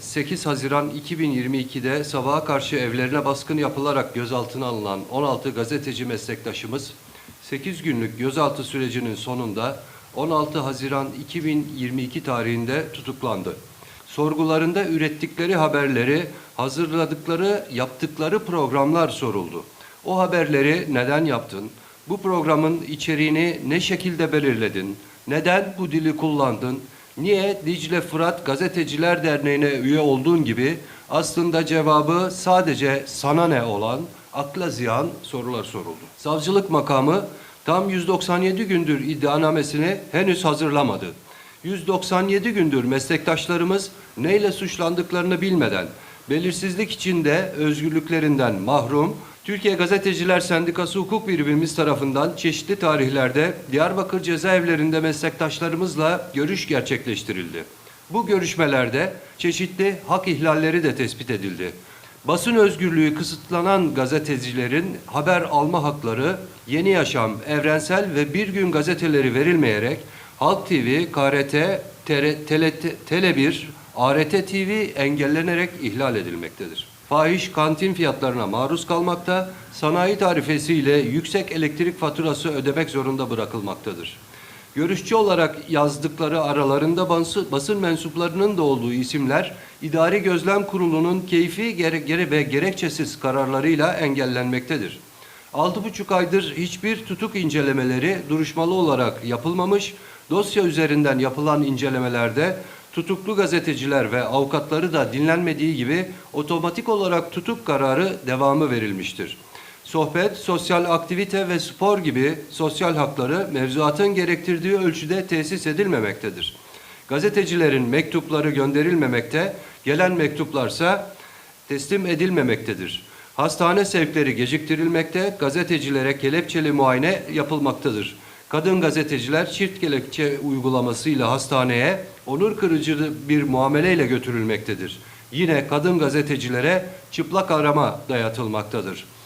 8 Haziran 2022'de sabaha karşı evlerine baskın yapılarak gözaltına alınan 16 gazeteci meslektaşımız 8 günlük gözaltı sürecinin sonunda 16 Haziran 2022 tarihinde tutuklandı. Sorgularında ürettikleri haberleri, hazırladıkları, yaptıkları programlar soruldu. O haberleri neden yaptın? Bu programın içeriğini ne şekilde belirledin? Neden bu dili kullandın? Niye Dicle Fırat Gazeteciler Derneği'ne üye olduğun gibi aslında cevabı sadece sana ne olan akla ziyan sorular soruldu. Savcılık makamı tam 197 gündür iddianamesini henüz hazırlamadı. 197 gündür meslektaşlarımız neyle suçlandıklarını bilmeden, belirsizlik içinde özgürlüklerinden mahrum, Türkiye Gazeteciler Sendikası hukuk birimimiz tarafından çeşitli tarihlerde Diyarbakır cezaevlerinde meslektaşlarımızla görüş gerçekleştirildi. Bu görüşmelerde çeşitli hak ihlalleri de tespit edildi. Basın özgürlüğü kısıtlanan gazetecilerin haber alma hakları Yeni Yaşam, Evrensel ve Bir Gün gazeteleri verilmeyerek Halk TV, KRT, TR, Tele, Tele1, ART TV engellenerek ihlal edilmektedir. Fahiş kantin fiyatlarına maruz kalmakta, sanayi tarifesiyle yüksek elektrik faturası ödemek zorunda bırakılmaktadır. Görüşçü olarak yazdıkları aralarında basın, mensuplarının da olduğu isimler İdari Gözlem Kurulu'nun keyfi gere, gere ve gerekçesiz kararlarıyla engellenmektedir. Altı buçuk aydır hiçbir tutuk incelemeleri duruşmalı olarak yapılmamış, dosya üzerinden yapılan incelemelerde tutuklu gazeteciler ve avukatları da dinlenmediği gibi otomatik olarak tutuk kararı devamı verilmiştir. Sohbet, sosyal aktivite ve spor gibi sosyal hakları mevzuatın gerektirdiği ölçüde tesis edilmemektedir. Gazetecilerin mektupları gönderilmemekte, gelen mektuplarsa teslim edilmemektedir. Hastane sevkleri geciktirilmekte, gazetecilere kelepçeli muayene yapılmaktadır. Kadın gazeteciler çift kelepçe uygulamasıyla hastaneye onur kırıcı bir muameleyle götürülmektedir. Yine kadın gazetecilere çıplak arama dayatılmaktadır.